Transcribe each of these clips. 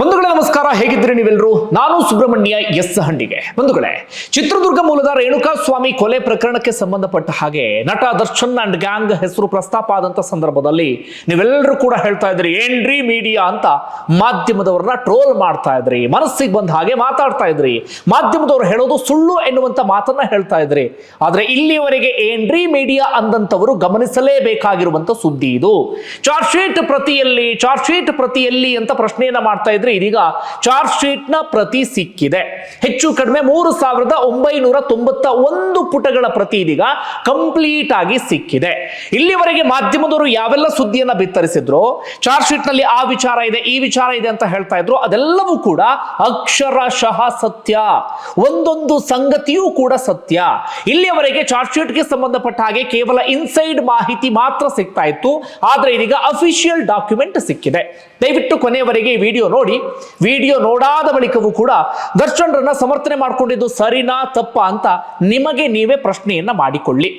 ಬಂಧುಗಳೇ, ನಮಸ್ಕಾರ. ಹೇಗಿದ್ದೀರಿ ನೀವೆಲ್ಲರೂ ನಾನು ಸುಬ್ರಹ್ಮಣ್ಯ ಎಸ್ ಹಂಡಿಗೆ. ಬಂಧುಗಳೇ, ಚಿತ್ರದುರ್ಗ ಮೂಲದ ರೇಣುಕಾ ಸ್ವಾಮಿ ಕೊಲೆ ಪ್ರಕರಣಕ್ಕೆ ಸಂಬಂಧಪಟ್ಟ ಹಾಗೆ ನಟ ದರ್ಶನ್ ಅಂಡ್ ಗ್ಯಾಂಗ್ ಹೆಸರು ಪ್ರಸ್ತಾಪ ಆದಂತ ಸಂದರ್ಭದಲ್ಲಿ ನೀವೆಲ್ಲರೂ ಕೂಡ ಹೇಳ್ತಾ ಇದ್ರಿ, ಏನ್ರಿ ಮೀಡಿಯಾ ಅಂತ ಮಾಧ್ಯಮದವ್ರನ್ನ ಟ್ರೋಲ್ ಮಾಡ್ತಾ ಇದ್ರಿ, ಮನಸ್ಸಿಗೆ ಬಂದ ಹಾಗೆ ಮಾತಾಡ್ತಾ ಇದ್ರಿ. ಮಾಧ್ಯಮದವರು ಹೇಳೋದು ಸುಳ್ಳು ಎನ್ನುವಂತ ಮಾತನ್ನ ಹೇಳ್ತಾ ಇದ್ರಿ. ಆದ್ರೆ ಇಲ್ಲಿವರೆಗೆ ಏನ್ರಿ ಮೀಡಿಯಾ ಅಂದಂತವರು ಗಮನಿಸಲೇಬೇಕಾಗಿರುವಂತ ಸುದ್ದಿ ಇದು. ಚಾರ್ಜ್ ಶೀಟ್ ಪ್ರತಿಯಲ್ಲಿ, ಚಾರ್ಜ್ ಶೀಟ್ ಪ್ರತಿಯಲ್ಲಿ ಅಂತ ಪ್ರಶ್ನೆಯನ್ನ ಮಾಡ್ತಾ ಇದೀಗ ಚಾರ್ಜ್ ಶೀಟ್ನ ಪ್ರತಿ ಸಿಕ್ಕಿದೆ. ಹೆಚ್ಚು ಕಡಿಮೆ ಮೂರು ಸಾವಿರದ ಒಂಬೈನೂರ ತೊಂಬತ್ತ ಒಂದು ಪುಟಗಳ ಪ್ರತಿ ಇದೀಗ ಕಂಪ್ಲೀಟ್ ಆಗಿ ಸಿಕ್ಕಿದೆ. ಇಲ್ಲಿವರೆಗೆ ಮಾಧ್ಯಮದವರು ಯಾವೆಲ್ಲ ಸುದ್ದಿಯನ್ನ ಬಿತ್ತರಿಸಿದ್ರು ಚಾರ್ಜ್ ಶೀಟ್ನಲ್ಲಿ ಆ ವಿಚಾರ ಇದೆ, ಈ ವಿಚಾರ ಇದೆ ಅಂತ ಹೇಳ್ತಾ ಇದ್ರು, ಅದೆಲ್ಲವೂ ಕೂಡ ಅಕ್ಷರಶಃ ಸತ್ಯ. ಒಂದೊಂದು ಸಂಗತಿಯೂ ಕೂಡ ಸತ್ಯ. ಇಲ್ಲಿಯವರೆಗೆ ಚಾರ್ಜ್ ಶೀಟ್ಗೆ ಸಂಬಂಧಪಟ್ಟ ಹಾಗೆ ಕೇವಲ ಇನ್ಸೈಡ್ ಮಾಹಿತಿ ಮಾತ್ರ ಸಿಗ್ತಾ ಇತ್ತು, ಆದ್ರೆ ಇದೀಗ ಅಫಿಷಿಯಲ್ ಡಾಕ್ಯುಮೆಂಟ್ ಸಿಕ್ಕಿದೆ. ದಯವಿಟ್ಟು ಕೊನೆಯವರೆಗೆ ಈ ವಿಡಿಯೋ ನೋಡಿ. ವಿಡಿಯೋ ನೋಡಾದ ಬಳಿಕವೂ ಕೂಡ ದರ್ಶನ್ರನ್ನ ಸಮರ್ಥನೆ ಮಾಡ್ಕೊಂಡಿದ್ದು ಸರಿನಾ ತಪ್ಪಾ ಅಂತ ನಿಮಗೆ ನೀವೇ ಪ್ರಶ್ನೆಯನ್ನ ಮಾಡಿಕೊಳ್ಳಿ.